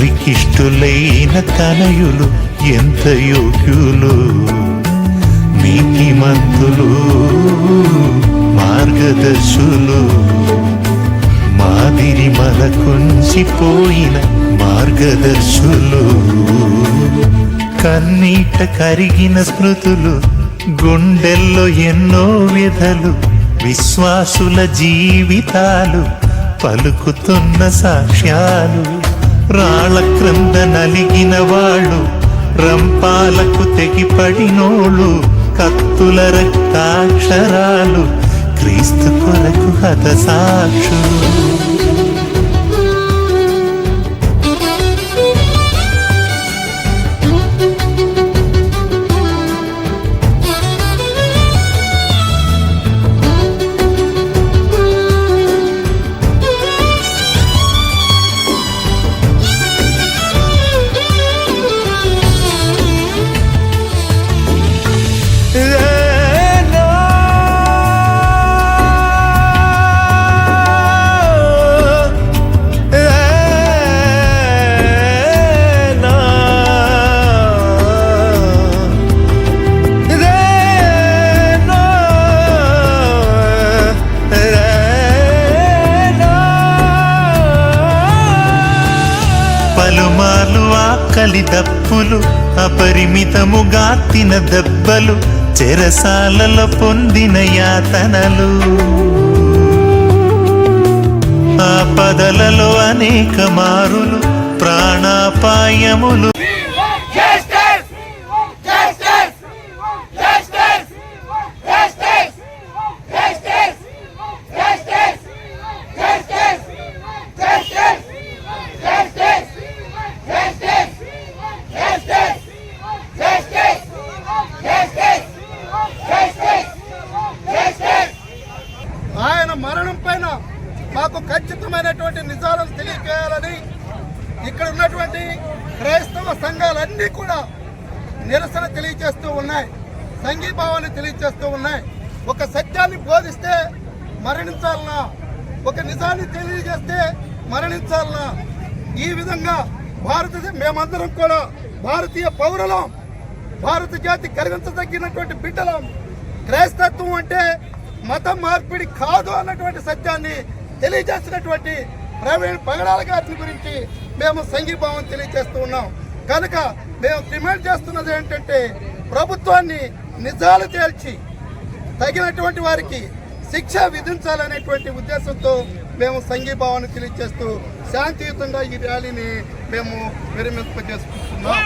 తండ్రికిష్టులైన తనయులు ఎంత యోగ్యులు నీతిమంతులు మార్గదర్శులు. మాదిరి మలకొంచిపోయిన మార్గదర్శులు. కన్నీట కరిగిన స్మృతులు గుండెల్లో ఎన్నో విధలు విశ్వాసుల జీవితాలు పలుకుతున్న సాక్ష్యాలు. రాళ్ళ క్రింద నలిగిన వాళ్ళు రంపాలకు తెగిపడినోళ్ళు కత్తుల రక్తాక్షరాలు క్రీస్తు కొరకు హత ఆకలి దప్పులు అపరిమితముగా తిన దెబ్బలు చెరసాలలో పొందిన యాతనలు. ఆ పదలలో అనేక మారులు ప్రాణాపాయములు మరణం పైన మాకు ఖచ్చితమైనటువంటి నిజాలను తెలియజేయాలని ఇక్కడ ఉన్నటువంటి క్రైస్తవ సంఘాలన్నీ కూడా నిరసన తెలియజేస్తూ ఉన్నాయి. సంఘీభావాన్ని తెలియజేస్తూ ఉన్నాయి. ఒక సత్యాన్ని బోధిస్తే మరణించాలన్నా ఒక నిజాన్ని తెలియజేస్తే మరణించాలన్నా ఈ విధంగా భారతదేశం మేమందరం కూడా భారతీయ పౌరులం. భారత జాతి గర్వించదగినటువంటి బిడ్డలం. క్రైస్తత్వం అంటే మత మార్పిడి కాదు అన్నటువంటి సత్యాన్ని తెలియజేసినటువంటి ప్రవీణ్ పగడాల గారి గురించి మేము సంఘీభావం తెలియజేస్తూ ఉన్నాం. కనుక మేము డిమాండ్ చేస్తున్నది ఏంటంటే ప్రభుత్వాన్ని నిజాలు తేల్చి తగినటువంటి వారికి శిక్ష విధించాలనేటువంటి ఉద్దేశంతో మేము సంఘీభావాన్ని తెలియజేస్తూ శాంతియుతంగా ఈ ర్యాలీని మేము విరమింపజేసుకుంటున్నాం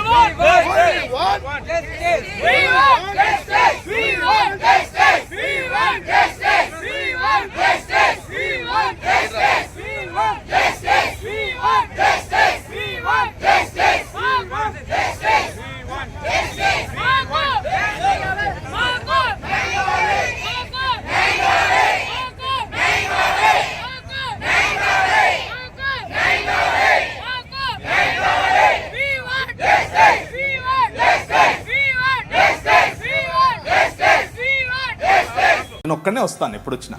నేను ఒక్కడనే వస్తాను ఎప్పుడు వచ్చినా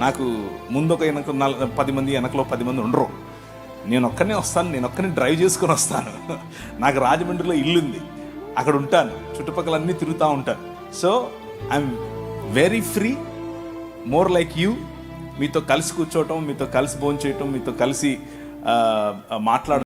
నాకు ముందు ఒక వెనక పది మంది వెనకలో పది మంది ఉండరు. నేను ఒక్కనే వస్తాను నేను ఒక్కనే డ్రైవ్ చేసుకొని వస్తాను. నాకు రాజమండ్రిలో ఇల్లు ఉంది అక్కడ ఉంటాను చుట్టుపక్కల అన్నీ తిరుగుతూ ఉంటాను. So I'm very free more like you. మీతో కలిసి కూర్చోవటం మీతో కలిసి భోంచేయటం మీతో కలిసి మాట్లాడటం